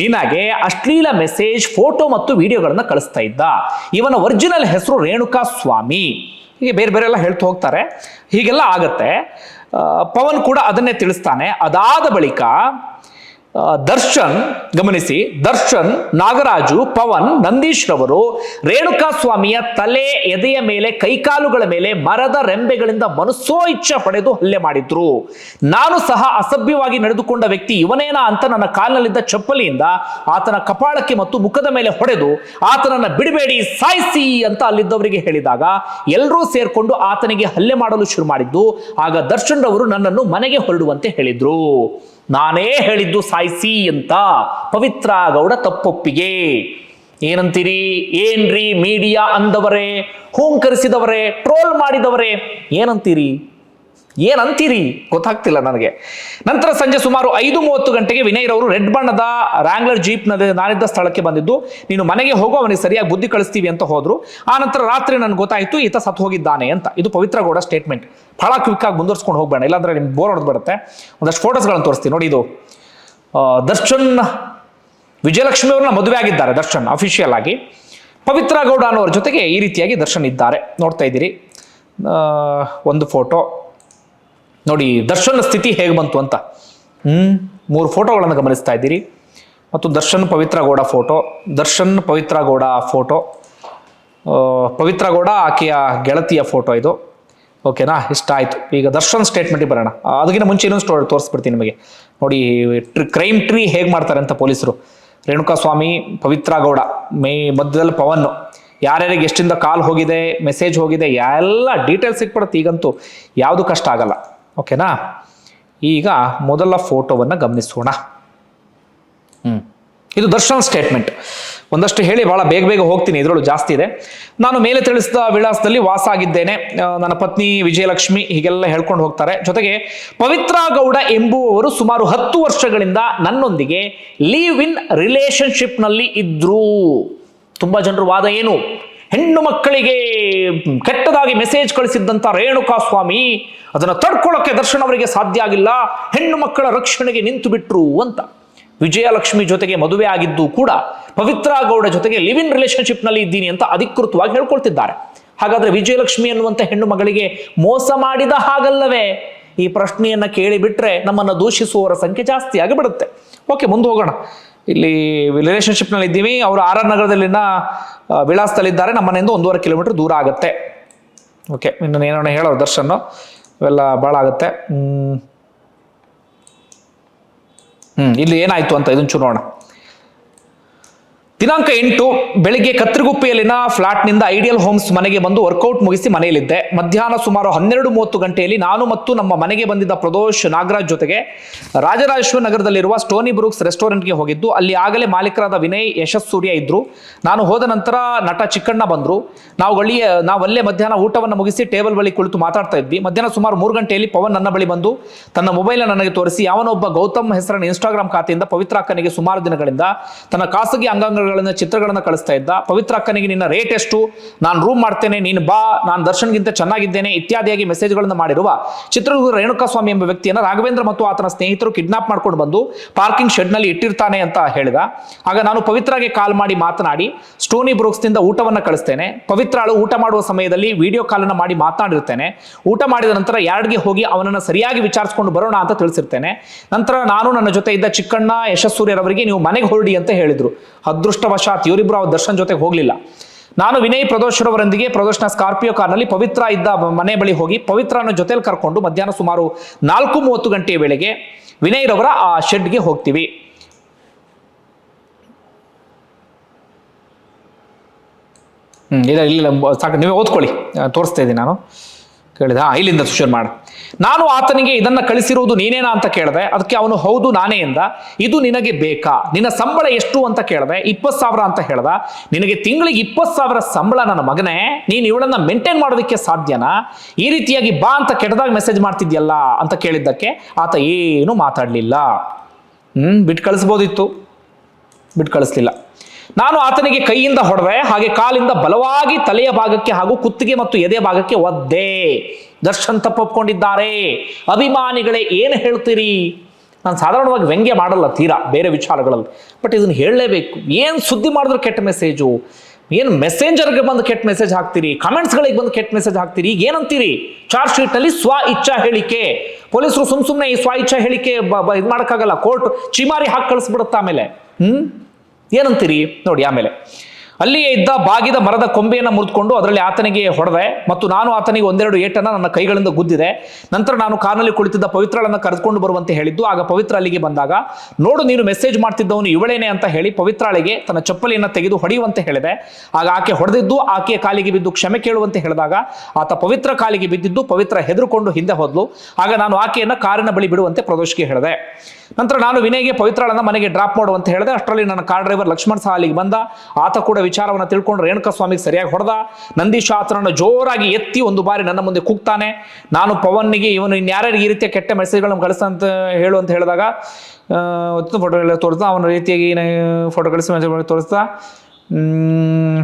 ನಿನಗೆ ಅಶ್ಲೀಲ ಮೆಸೇಜ್, ಫೋಟೋ ಮತ್ತು ವಿಡಿಯೋಗಳನ್ನು ಕಳಿಸ್ತಾ ಇದ್ದ. ಇವನ ಒರಿಜಿನಲ್ ಹೆಸರು ರೇಣುಕಾ ಸ್ವಾಮಿ. ಹೀಗೆ ಬೇರೆ ಬೇರೆ ಎಲ್ಲ ಹೇಳ್ತಾ ಹೋಗ್ತಾರೆ. ಹೀಗೆಲ್ಲ ಆಗತ್ತೆ. ಪವನ್ ಕೂಡ ಅದನ್ನೇ ತಿಳಿಸ್ತಾನೆ. ಅದಾದ ಬಳಿಕ ದರ್ಶನ್, ಗಮನಿಸಿ, ದರ್ಶನ್, ನಾಗರಾಜು, ಪವನ್, ನಂದೀಶ್ ರವರು ರೇಣುಕಾ ಸ್ವಾಮಿಯ ತಲೆ ಎದೆಯ ಮೇಲೆ ಕೈಕಾಲುಗಳ ಮೇಲೆ ಮರದ ರೆಂಬೆಗಳಿಂದ ಮನಸ್ಸೋ ಇಚ್ಛೆ ಪಡೆದು ಹಲ್ಲೆ ಮಾಡಿದ್ರು. ನಾನು ಸಹ ಅಸಭ್ಯವಾಗಿ ನಡೆದುಕೊಂಡ ವ್ಯಕ್ತಿ ಇವನೇನ ಅಂತ ನನ್ನ ಕಾಲಿನಲ್ಲಿದ್ದ ಚಪ್ಪಲಿಯಿಂದ ಆತನ ಕಪಾಳಕ್ಕೆ ಮತ್ತು ಮುಖದ ಮೇಲೆ ಹೊಡೆದು ಆತನನ್ನ ಬಿಡಬೇಡಿ, ಸಾಯಿಸಿ ಅಂತ ಅಲ್ಲಿದ್ದವರಿಗೆ ಹೇಳಿದಾಗ ಎಲ್ಲರೂ ಸೇರ್ಕೊಂಡು ಆತನಿಗೆ ಹಲ್ಲೆ ಮಾಡಲು ಶುರು ಮಾಡಿದ್ದು. ಆಗ ದರ್ಶನ್ ರವರು ನನ್ನನ್ನು ಮನೆಗೆ ಹೊರಡುವಂತೆ ಹೇಳಿದ್ರು. ನಾನೇ ಹೇಳಿದ್ದು ಸಾಯಿಸಿ ಅಂತ ಪವಿತ್ರ ಗೌಡ ತಪ್ಪೊಪ್ಪಿಗೆ. ಏನಂತೀರಿ? ಏನ್ರಿ ಮೀಡಿಯಾ ಅಂದವರೇ, ಹೂಂಕರಿಸಿದವರೇ ಟ್ರೋಲ್ ಮಾಡಿದವರೇ, ಏನಂತೀರಿ? ಏನಂತೀರಿ? ಗೊತ್ತಾಗ್ತಿಲ್ಲ ನನಗೆ. ನಂತರ ಸಂಜೆ ಸುಮಾರು ಐದು ಮೂವತ್ತು ಗಂಟೆಗೆ ವಿನಯ್ ರವರು ರೆಡ್ ಬಣ್ಣದ ರ್ಯಾಂಗ್ಲರ್ ಜೀಪ್ ನಾನಿದ್ದ ಸ್ಥಳಕ್ಕೆ ಬಂದಿದ್ದು. ನೀನು ಮನೆಗೆ ಹೋಗೋವನಿಗೆ ಸರಿಯಾಗಿ ಬುದ್ಧಿ ಕಳಿಸ್ತೀವಿ ಅಂತ ಹೋದ್ರು. ಆ ನಂತರ ರಾತ್ರಿ ನನ್ಗೆ ಗೊತ್ತಾಯ್ತು, ಈತ ಸತ್ತು ಹೋಗಿದ್ದಾನೆ ಅಂತ. ಇದು ಪವಿತ್ರ ಗೌಡ ಸ್ಟೇಟ್ಮೆಂಟ್ ಬಹಳ ಕ್ವಿಕ್ ಆಗಿ ಮುಂದುವರ್ಸ್ಕೊಂಡು ಹೋಗ್ಬೇಡ, ಇಲ್ಲಾಂದ್ರೆ ನಿಮ್ಗೆ ಬೋರ್ ಹೊಡೆದು ಬರುತ್ತೆ ಒಂದಷ್ಟು ಫೋಟೋಸ್ಗಳನ್ನು ತೋರಿಸ್ತೀನಿ. ನೋಡಿ ಇದು. ದರ್ಶನ್, ವಿಜಯಲಕ್ಷ್ಮಿ ಅವ್ರನ್ನ ಮದುವೆ ಆಗಿದ್ದಾರೆ, ದರ್ಶನ್ ಅಫಿಷಿಯಲ್ ಆಗಿ. ಪವಿತ್ರ ಗೌಡ ಅನ್ನೋರ ಜೊತೆಗೆ ಈ ರೀತಿಯಾಗಿ ದರ್ಶನ್ ಇದ್ದಾರೆ. ನೋಡ್ತಾ ಇದ್ದೀರಿ. ಒಂದು ಫೋಟೋ ನೋಡಿ, ದರ್ಶನ್ ಸ್ಥಿತಿ ಹೇಗೆ ಬಂತು ಅಂತ. ಹ್ಮ್, ಮೂರು ಫೋಟೋಗಳನ್ನು ಗಮನಿಸ್ತಾ ಇದ್ದೀರಿ. ಮತ್ತು ದರ್ಶನ್ ಪವಿತ್ರ ಗೌಡ ಫೋಟೋ. ದರ್ಶನ್ ಪವಿತ್ರ ಗೌಡ ಫೋಟೋ. ಪವಿತ್ರ ಗೌಡ ಆಕೆಯ ಗೆಳತಿಯ ಫೋಟೋ ಇದು. ಓಕೆನಾ? ಇಷ್ಟ ಆಯಿತು. ಈಗ ದರ್ಶನ್ ಸ್ಟೇಟ್ಮೆಂಟಿಗೆ ಬರೋಣ. ಅದಕ್ಕಿಂತ ಮುಂಚೆ ಇನ್ನೊಂದು ಸ್ಟೋರಿ ತೋರಿಸ್ಬಿಡ್ತೀನಿ ನಿಮಗೆ. ನೋಡಿ ಕ್ರೈಮ್ ಟ್ರೀ ಹೇಗೆ ಮಾಡ್ತಾರೆ ಅಂತ ಪೊಲೀಸರು. ರೇಣುಕಾ ಸ್ವಾಮಿ ಪವಿತ್ರ ಗೌಡ, ಮೇ, ಮಧ್ಯದಲ್ಲಿ ಪವನ್. ಯಾರ್ಯಾರಿಗೆ ಎಷ್ಟಿಂದ ಕಾಲ್ ಹೋಗಿದೆ ಮೆಸೇಜ್ ಹೋಗಿದೆ, ಎಲ್ಲ ಡೀಟೇಲ್ಸ್ ಸಿಕ್ಬಿಡುತ್ತೆ. ಈಗಂತೂ ಯಾವುದು ಕಷ್ಟ ಆಗಲ್ಲ. ಓಕೆನಾ? ಈಗ ಮೊದಲ ಫೋಟೋವನ್ನು ಗಮನಿಸೋಣ. ಹ್ಞೂ ಇದು ದರ್ಶನ್ ಸ್ಟೇಟ್ಮೆಂಟ್. ಒಂದಷ್ಟು ಹೇಳಿ, ಬಹಳ ಬೇಗ ಬೇಗ ಹೋಗ್ತೀನಿ, ಇದರಲ್ಲೂ ಜಾಸ್ತಿ ಇದೆ. ನಾನು ಮೇಲೆ ತಿಳಿಸಿದ ವಿಳಾಸದಲ್ಲಿ ವಾಸ ಆಗಿದ್ದೇನೆ ನನ್ನ ಪತ್ನಿ ವಿಜಯಲಕ್ಷ್ಮಿ ಹೀಗೆಲ್ಲ ಹೇಳ್ಕೊಂಡು ಹೋಗ್ತಾರೆ. ಜೊತೆಗೆ, ಪವಿತ್ರ ಗೌಡ ಎಂಬುವವರು ಸುಮಾರು ಹತ್ತು ವರ್ಷಗಳಿಂದ ನನ್ನೊಂದಿಗೆ ಲೀವ್ ಇನ್ ರಿಲೇಶನ್ಶಿಪ್ನಲ್ಲಿ ಇದ್ರು. ತುಂಬಾ ಜನರು ವಾದ ಏನು? ಹೆಣ್ಣು ಮಕ್ಕಳಿಗೆ ಕೆಟ್ಟದಾಗಿ ಮೆಸೇಜ್ ಕಳಿಸಿದ್ದಂಥ ರೇಣುಕಾ ಸ್ವಾಮಿ ಅದನ್ನು ತಡ್ಕೊಳ್ಳೋಕ್ಕೆ ದರ್ಶನ್ ಅವರಿಗೆ ಸಾಧ್ಯ ಆಗಿಲ್ಲ, ಹೆಣ್ಣು ಮಕ್ಕಳ ರಕ್ಷಣೆಗೆ ನಿಂತು ಬಿಟ್ರು ಅಂತ. ವಿಜಯಲಕ್ಷ್ಮಿ ಜೊತೆಗೆ ಮದುವೆ ಆಗಿದ್ದು ಕೂಡ ಪವಿತ್ರ ಗೌಡ ಜೊತೆಗೆ ಲಿವ್ ಇನ್ ರಿಲೇಶನ್ಶಿಪ್ನಲ್ಲಿ ಇದ್ದೀನಿ ಅಂತ ಅಧಿಕೃತವಾಗಿ ಹೇಳ್ಕೊಳ್ತಿದ್ದಾರೆ. ಹಾಗಾದ್ರೆ ವಿಜಯಲಕ್ಷ್ಮಿ ಅನ್ನುವಂಥ ಹೆಣ್ಣು ಮಗಳಿಗೆ ಮೋಸ ಮಾಡಿದ ಹಾಗಲ್ಲವೇ? ಈ ಪ್ರಶ್ನೆಯನ್ನು ಕೇಳಿಬಿಟ್ರೆ ನಮ್ಮನ್ನು ದೂಷಿಸುವವರ ಸಂಖ್ಯೆ ಜಾಸ್ತಿ ಆಗಿಬಿಡುತ್ತೆ. ಓಕೆ ಮುಂದೆ ಹೋಗೋಣ. ಇಲ್ಲಿ ರಿಲೇಶನ್ಶಿಪ್ನಲ್ಲಿ ಇದ್ದೀವಿ. ಅವರು ಆರ್ ಆರ್ ನಗರದಲ್ಲಿನ ವಿಳಾಸದಲ್ಲಿದ್ದಾರೆ. ನಮ್ಮ ಮನೆಯಿಂದ ಒಂದೂವರೆ ಕಿಲೋಮೀಟರ್ ದೂರ ಆಗುತ್ತೆ. ಓಕೆ, ಇನ್ನು ಏನೋ ಹೇಳೋರು ದರ್ಶನ್. ಇವೆಲ್ಲ ಭಾಳ ಆಗುತ್ತೆ. ಹ್ಮ್. ಇಲ್ಲಿ ಏನಾಯ್ತು ಅಂತ ಇದನ್ನ ಚೂರೋಣ ದಿನಾಂಕ ಎಂಟು, ಬೆಳಿಗ್ಗೆ ಕತ್ತರಿಗುಪ್ಪೆಯಲ್ಲಿನ ಫ್ಲಾಟ್ನಿಂದ ಐಡಿಯಲ್ ಹೋಮ್ಸ್ ಮನೆಗೆ ಬಂದು ವರ್ಕೌಟ್ ಮುಗಿಸಿ ಮನೆಯಲ್ಲಿದ್ದೆ. ಮಧ್ಯಾಹ್ನ ಸುಮಾರು ಹನ್ನೆರಡು ಮೂವತ್ತು ಗಂಟೆಯಲ್ಲಿ ನಾನು ಮತ್ತು ನಮ್ಮ ಮನೆಗೆ ಬಂದಿದ್ದ ಪ್ರದೋಷ್ ನಾಗರಾಜ್ ಜೊತೆಗೆ ರಾಜರಾಜೇಶ್ವರ ನಗರದಲ್ಲಿರುವ ಸ್ಟೋನಿ ಬ್ರೂಕ್ಸ್ ರೆಸ್ಟೋರೆಂಟ್ಗೆ ಹೋಗಿದ್ದು, ಅಲ್ಲಿ ಆಗಲೇ ಮಾಲೀಕರಾದ ವಿನಯ್, ಯಶಸ್ ಸೂರ್ಯ ಇದ್ರು. ನಾನು ಹೋದ ನಂತರ ನಟ ಚಿಕ್ಕಣ್ಣ ಬಂದರು. ನಾವು ಅಲ್ಲಿಯೇ ನಾವು ಅಲ್ಲೇ ಮಧ್ಯಾಹ್ನ ಊಟವನ್ನು ಮುಗಿಸಿ ಟೇಬಲ್ ಬಳಿ ಕುಳಿತು ಮಾತಾಡ್ತಾ ಇದ್ವಿ. ಮಧ್ಯಾಹ್ನ ಸುಮಾರು ಮೂರು ಗಂಟೆಯಲ್ಲಿ ಪವನ್ ನನ್ನ ಬಳಿ ಬಂದು ತನ್ನ ಮೊಬೈಲ್ ನನಗೆ ತೋರಿಸಿ, ಯಾವನೊಬ್ಬ ಗೌತಮ್ ಹೆಸರಿನ ಇನ್ಸ್ಟಾಗ್ರಾಮ್ ಖಾತೆಯಿಂದ ಪವಿತ್ರ ಅಕ್ಕನಿಗೆ ಸುಮಾರು ದಿನಗಳಿಂದ ತನ್ನ ಖಾಸಗಿ ಅಂಗಾಂಗಗಳ ಫೋಟೋಗಳನ್ನ ಚಿತ್ರಗಳನ್ನ ಕಳಿಸ್ತಾ ಇದ್ದ. ಪವಿತ್ರ ಅಕ್ಕನಿಗೆ ನಿನ್ನ ರೇಟ್ ಎಷ್ಟು? ನಾನು ರೂಮ್ ಮಾಡ್ತೇನೆ, ನೀನು ಬಾ, ನಾನು ದರ್ಶನ್ಗಿಂತ ಚೆನ್ನಾಗಿದ್ದೇನೆ ಇತ್ಯಾದಿಯಾಗಿ ಮೆಸೇಜ್ಗಳನ್ನು ಮಾಡಿರುವ. ಚಿತ್ರದುರ್ಗ ರೇಣುಕಾ ಸ್ವಾಮಿ ಎಂಬ ವ್ಯಕ್ತಿಯನ್ನು ರಾಘವೇಂದ್ರ ಮತ್ತು ಆತನ ಸ್ನೇಹಿತರು ಕಿಡ್ನಾಪ್ ಮಾಡ್ಕೊಂಡು ಬಂದು ಪಾರ್ಕಿಂಗ್ ಶೆಡ್ನಲ್ಲಿ ಇಟ್ಟಿರ್ತಾನೆ ಅಂತ ಹೇಳಿದ. ಆಗ ನಾನು ಪವಿತ್ರಾಗೆ ಕಾಲ್ ಮಾಡಿ ಮಾತನಾಡಿ ಸ್ಟೋನಿ ಬ್ರೂಕ್ಸ್ನಿಂದ ಊಟವನ್ನು ಕಳಿಸ್ತೇನೆ. ಪವಿತ್ರಾಳು ಊಟ ಮಾಡುವ ಸಮಯದಲ್ಲಿ ವಿಡಿಯೋ ಕಾಲನ್ನು ಮಾಡಿ ಮಾತನಾಡಿರ್ತೇನೆ. ಊಟ ಮಾಡಿದ ನಂತರ ಯಾರ್ಡ್ಗೆ ಹೋಗಿ ಅವನನ್ನು ಸರಿಯಾಗಿ ವಿಚಾರಿಸ್ಕೊಂಡು ಬರೋಣ ಅಂತ ತಿಳಿಸಿರ್ತೇನೆ. ನಂತರ ನಾನು ನನ್ನ ಜೊತೆ ಇದ್ದ ಚಿಕ್ಕಣ್ಣ ಯಶಸ್ಸೂರ್ಯರವರಿಗೆ ನೀವು ಮನೆಗೆ ಹೊರಡಿ ಅಂತ ಹೇಳಿದ್ರು. ಅದೃಷ್ಟವಶಾತ್ ಇವರಿಬ್ರು ಅವ್ರ ದರ್ಶನ್ ಜೊತೆಗೆ ಹೋಗಲಿಲ್ಲ. ನಾನು ವಿನಯ್ ಪ್ರದೋಷರವರೊಂದಿಗೆ ಪ್ರದೋಷ್ನ ಸ್ಕಾರ್ಪಿಯೋ ಕಾರ್ನಲ್ಲಿ ಪವಿತ್ರ ಇದ್ದ ಮನೆ ಬಳಿ ಹೋಗಿ ಪವಿತ್ರನ ಜೊತೆಲಿ ಕರ್ಕೊಂಡು ಮಧ್ಯಾಹ್ನ ಸುಮಾರು ನಾಲ್ಕು ಮೂವತ್ತು ಗಂಟೆಯ ವೇಳೆಗೆ ವಿನಯ್ರವರ ಆ ಶೆಡ್ಗೆ ಹೋಗ್ತೀವಿ. ಹ್ಮ್ ಇಲ್ಲ ಇಲ್ಲ ಸಾಕು, ನೀವೇ ಓದ್ಕೊಳ್ಳಿ. ತೋರಿಸ್ತಾ ಇದ್ದೀನಿ ನಾನು. ಕೇಳಿದ ಇಲ್ಲಿಂದ ಶುರು ಮಾಡ. ನಾನು ಆತನಿಗೆ ಇದನ್ನ ಕಳಿಸಿರುವುದು ನೀನೇನಾ ಅಂತ ಕೇಳಿದೆ. ಅದಕ್ಕೆ ಅವನು, ಹೌದು, ನಾನೇ ಎಂದ. ಇದು ನಿನಗೆ ಬೇಕಾ? ನಿನ್ನ ಸಂಬಳ ಎಷ್ಟು ಅಂತ ಕೇಳಿದೆ. ಇಪ್ಪತ್ತು ಸಾವಿರ ಅಂತ ಹೇಳ್ದ. ನಿನಗೆ ತಿಂಗಳಿಗೆ ಇಪ್ಪತ್ತು ಸಾವಿರ ಸಂಬಳ ನನ್ನ ಮಗನೇ. ನೀನು ಇವಳನ್ನ ಮೇಂಟೈನ್ ಮಾಡೋದಕ್ಕೆ ಸಾಧ್ಯನಾ? ಈ ರೀತಿಯಾಗಿ ಬಾ ಅಂತ ಕೆಟ್ಟದಾಗ ಮೆಸೇಜ್ ಮಾಡ್ತಿದ್ಯಲ್ಲ? ಅಂತ ಕೇಳಿದ್ದಕ್ಕೆ ಆತ ಏನು ಮಾತಾಡಲಿಲ್ಲ. ಹ್ಮ್ ಬಿಟ್ಟು ಕಳಿಸ್ಬೋದಿತ್ತು. ಬಿಟ್ಟು ಕಳಿಸ್ಲಿಲ್ಲ. ನಾನು ಆತನಿಗೆ ಕೈಯಿಂದ ಹೊಡೆದೆ, ಹಾಗೆ ಕಾಲಿಂದ ಬಲವಾಗಿ ತಲೆಯ ಭಾಗಕ್ಕೆ ಹಾಗೂ ಕುತ್ತಿಗೆ ಮತ್ತು ಎದೆ ಭಾಗಕ್ಕೆ ಒದ್ದೆ. ದರ್ಶನ್ ತಪ್ಪೊಪ್ಕೊಂಡಿದ್ದಾರೆ. ಅಭಿಮಾನಿಗಳೇ, ಏನು ಹೇಳ್ತೀರಿ? ನಾನು ಸಾಧಾರಣವಾಗಿ ವ್ಯಂಗ್ಯ ಮಾಡಲ್ಲ ತೀರಾ, ಬೇರೆ ವಿಚಾರಗಳಲ್ಲಿ. ಬಟ್ ಇದನ್ನು ಹೇಳಲೇಬೇಕು. ಏನು ಸುದ್ದಿ ಮಾಡಿದ್ರು ಕೆಟ್ಟ ಮೆಸೇಜು ಏನು ಮೆಸೇಂಜರ್ಗೆ ಬಂದು ಕೆಟ್ಟ ಮೆಸೇಜ್ ಹಾಕ್ತೀರಿ? ಕಮೆಂಟ್ಸ್ಗಳಿಗೆ ಬಂದು ಕೆಟ್ಟ ಮೆಸೇಜ್ ಹಾಕ್ತೀರಿ? ಈಗ ಏನಂತೀರಿ ಚಾರ್ಜ್ ಶೀಟ್ನಲ್ಲಿ ಸ್ವ ಇಚ್ಛಾ ಹೇಳಿಕೆ. ಪೊಲೀಸರು ಸುಮ್ ಸುಮ್ಮನೆ ಈ ಸ್ವ ಇಚ್ಛಾ ಹೇಳಿಕೆ ಇದು ಮಾಡೋಕ್ಕಾಗಲ್ಲ. ಕೋರ್ಟ್ ಚಿಮಾರಿ ಹಾಕಿ ಕಳಿಸ್ಬಿಡುತ್ತೆ ಆಮೇಲೆ. ಹ್ಮ್? ಏನಂತೀರಿ? ನೋಡಿ ಆಮೇಲೆ. ಅಲ್ಲಿಯೇ ಇದ್ದ ಬಾಗಿದ ಮರದ ಕೊಂಬೆಯನ್ನು ಮುರಿದುಕೊಂಡು ಅದರಲ್ಲಿ ಆತನಿಗೆ ಹೊಡೆದೆ. ಮತ್ತು ನಾನು ಆತನಿಗೆ ಒಂದೆರಡು ಏಟನ್ನು ನನ್ನ ಕೈಗಳಿಂದ ಗುದ್ದಿದೆ. ನಂತರ ನಾನು ಕಾರ್ನಲ್ಲಿ ಕುಳಿತಿದ್ದ ಪವಿತ್ರಳನ್ನು ಕರೆದುಕೊಂಡು ಬರುವಂತೆ ಹೇಳಿದ್ದು, ಆಗ ಪವಿತ್ರ ಅಲ್ಲಿಗೆ ಬಂದಾಗ, ನೋಡು ನೀನು ಮೆಸೇಜ್ ಮಾಡ್ತಿದ್ದವನು ಇವಳೇನೆ ಅಂತ ಹೇಳಿ ಪವಿತ್ರಾಳಿಗೆ ತನ್ನ ಚಪ್ಪಲಿಯನ್ನು ತೆಗೆದು ಹೊಡೆಯುವಂತೆ ಹೇಳಿದೆ. ಆಗ ಆಕೆ ಹೊಡೆದಿದ್ದು, ಆಕೆಯ ಕಾಲಿಗೆ ಬಿದ್ದು ಕ್ಷಮೆ ಕೇಳುವಂತೆ ಹೇಳಿದಾಗ, ಆತ ಪವಿತ್ರ ಕಾಲಿಗೆ ಬಿದ್ದಿದ್ದು ಪವಿತ್ರ ಹೆದರುಕೊಂಡು ಹಿಂದೆ ಹೋದ್ಲು. ಆಗ ನಾನು ಆಕೆಯನ್ನು ಕಾರಿನ ಬಳಿ ಬಿಡುವಂತೆ ಪ್ರದೋಷ್ಗೆ ಹೇಳಿದೆ. ನಂತರ ನಾನು ವಿನಯ್ಗೆ ಪವಿತ್ರಾಳನ್ನ ಮನೆಗೆ ಡ್ರಾಪ್ ಮಾಡುವಂತ ಹೇಳಿದೆ. ಅಷ್ಟರಲ್ಲಿ ನನ್ನ ಕಾರ್ ಡ್ರೈವರ್ ಲಕ್ಷ್ಮಣ್ ಸಹ ಅಲ್ಲಿಗೆ ಬಂದ. ಆತ ಕೂಡ ವಿಚಾರವನ್ನು ತಿಳ್ಕೊಂಡು ರೇಣುಕಾ ಸ್ವಾಮಿಗೆ ಸರಿಯಾಗಿ ಹೊಡೆದ. ನಂದೀಶ ಜೋರಾಗಿ ಎತ್ತಿ ಒಂದು ಬಾರಿ ನನ್ನ ಮುಂದೆ ಕೂಗ್ತಾನೆ. ನಾನು ಪವನ್ನಿಗೆ ಇವನು ಇನ್ಯಾರ್ಯಾರಿಗೆ ಈ ರೀತಿಯ ಕೆಟ್ಟ ಮೆಸೇಜ್ಗಳನ್ನು ಅಂತ ಹೇಳು ಅಂತ ಹೇಳಿದಾಗ ಫೋಟೋ ಎಲ್ಲ ತೋರಿಸ್ತಾ ಅವನ ರೀತಿಯಾಗಿ ಫೋಟೋ ಕಳಿಸಿ ಮೆಸೇಜ್ ಹ್ಮ್,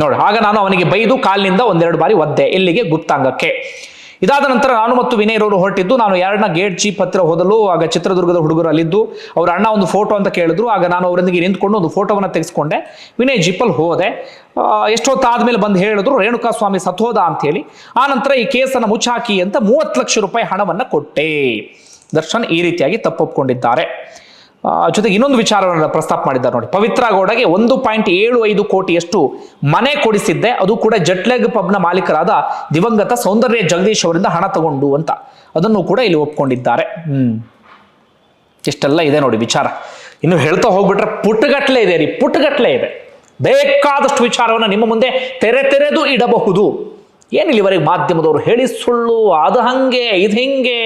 ನೋಡಿ. ಆಗ ನಾನು ಅವನಿಗೆ ಬೈದು ಕಾಲಿನಿಂದ ಒಂದೆರಡು ಬಾರಿ ಒದ್ದೆ. ಇಲ್ಲಿಗೆ ಗುಪ್ತಾಂಗಕ್ಕೆ. ಇದಾದ ನಂತರ ನಾನು ಮತ್ತು ವಿನಯ್ ಇರೋರು ಹೊರಟಿದ್ದು, ನಾನು ಎರಡನ ಗೇಟ್ ಜೀಪ್ ಹತ್ತಿರ ಹೋದಲು ಆಗ ಚಿತ್ರದುರ್ಗದ ಹುಡುಗರು ಅಲ್ಲಿದ್ದು, ಅವ್ರ ಅಣ್ಣ ಒಂದು ಫೋಟೋ ಅಂತ ಕೇಳಿದ್ರು. ಆಗ ನಾನು ಅವರೊಂದಿಗೆ ನಿಂತ್ಕೊಂಡು ಒಂದು ಫೋಟೋವನ್ನು ತೆಗೆಸ್ಕೊಂಡೆ. ವಿನಯ್ ಜೀಪಲ್ಲಿ ಹೋದೆ. ಎಷ್ಟೊತ್ತು ಎಷ್ಟೊತ್ತಾದ್ಮೇಲೆ ಬಂದು ಹೇಳಿದ್ರು, ರೇಣುಕಾ ಸ್ವಾಮಿ ಸತ್ಹೋದ ಅಂತ ಹೇಳಿ. ಆ ನಂತರ ಈ ಕೇಸನ್ನು ಮುಚ್ಚಾಕಿ ಅಂತ ಮೂವತ್ತು ಲಕ್ಷ ರೂಪಾಯಿ ಹಣವನ್ನು ಕೊಟ್ಟೆ. ದರ್ಶನ್ ಈ ರೀತಿಯಾಗಿ ತಪ್ಪೊಪ್ಕೊಂಡಿದ್ದಾರೆ. ಜೊತೆಗೆ ಇನ್ನೊಂದು ವಿಚಾರವನ್ನು ಪ್ರಸ್ತಾಪ ಮಾಡಿದ್ದಾರೆ ನೋಡಿ. ಪವಿತ್ರ ಗೌಡಗೆ ಒಂದು ಪಾಯಿಂಟ್ ಏಳು ಐದು ಕೋಟಿಯಷ್ಟು ಮನೆ ಕೊಡಿಸಿದ್ದೆ. ಅದು ಕೂಡ ಜಟ್ಲೆಗ್ ಪಬ್ನ ಮಾಲೀಕರಾದ ದಿವಂಗತ ಸೌಂದರ್ಯ ಜಗದೀಶ್ ಅವರಿಂದ ಹಣ ತಗೊಂಡು ಅಂತ. ಅದನ್ನು ಕೂಡ ಇಲ್ಲಿ ಒಪ್ಕೊಂಡಿದ್ದಾರೆ. ಹ್ಮ್. ಇಷ್ಟೆಲ್ಲ ಇದೆ ನೋಡಿ ವಿಚಾರ. ಇನ್ನು ಹೇಳ್ತಾ ಹೋಗ್ಬಿಟ್ರೆ ಪುಟ್ಟಗಟ್ಲೆ ಇದೆ ರೀ ಪುಟ್ಟಗಟ್ಲೆ ಇದೆ. ಬೇಕಾದಷ್ಟು ವಿಚಾರವನ್ನು ನಿಮ್ಮ ಮುಂದೆ ತೆರೆ ತೆರೆದು ಇಡಬಹುದು. ಏನಿಲ್ಲ ಇವರಿಗೆ ಮಾಧ್ಯಮದವರು ಹೇಳಿ ಸುಳ್ಳು, ಅದು ಹಂಗೆ, ಇದು ಹಿಂಗೆ.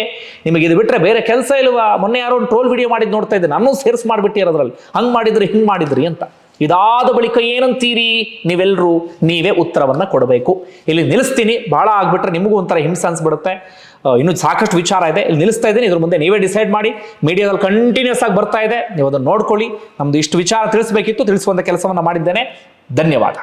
ನಿಮಗೆ ಇದು ಬಿಟ್ಟರೆ ಬೇರೆ ಕೆಲಸ ಇಲ್ವಾ? ಮೊನ್ನೆ ಯಾರೋ ಒಂದು ಟ್ರೋಲ್ ವಿಡಿಯೋ ಮಾಡಿದ್ದು ನೋಡ್ತಾ ಇದ್ದೆ. ನಾನು ಸೇರಿಸಿ ಮಾಡಿಬಿಟ್ಟಿರೋದ್ರಲ್ಲಿ ಹಂಗೆ ಮಾಡಿದ್ರಿ, ಹಿಂಗೆ ಮಾಡಿದ್ರಿ ಅಂತ. ಇದಾದ ಬಳಿಕ ಏನಂತೀರಿ? ನೀವೆಲ್ಲರೂ ನೀವೇ ಉತ್ತರವನ್ನು ಕೊಡಬೇಕು. ಇಲ್ಲಿ ನಿಲ್ಲಿಸ್ತೀನಿ. ಭಾಳ ಆಗ್ಬಿಟ್ರೆ ನಿಮಗೂ ಒಂಥರ ಹಿಂಸೆ ಅನ್ಸ್ಬಿಡುತ್ತೆ. ಇನ್ನು ಸಾಕಷ್ಟು ವಿಚಾರ ಇದೆ. ಇಲ್ಲಿ ನಿಲ್ಲಿಸ್ತಾ ಇದ್ದೀನಿ. ಇದ್ರ ಮುಂದೆ ನೀವೇ ಡಿಸೈಡ್ ಮಾಡಿ. ಮೀಡಿಯಾದಲ್ಲಿ ಕಂಟಿನ್ಯೂಸ್ ಆಗಿ ಬರ್ತಾ ಇದೆ. ನೀವು ಅದನ್ನು ನೋಡ್ಕೊಳ್ಳಿ. ನಮ್ದು ಇಷ್ಟು ವಿಚಾರ ತಿಳಿಸ್ಬೇಕಿತ್ತು. ತಿಳಿಸುವಂಥ ಕೆಲಸವನ್ನು ಮಾಡಿದ್ದೇನೆ. ಧನ್ಯವಾದ.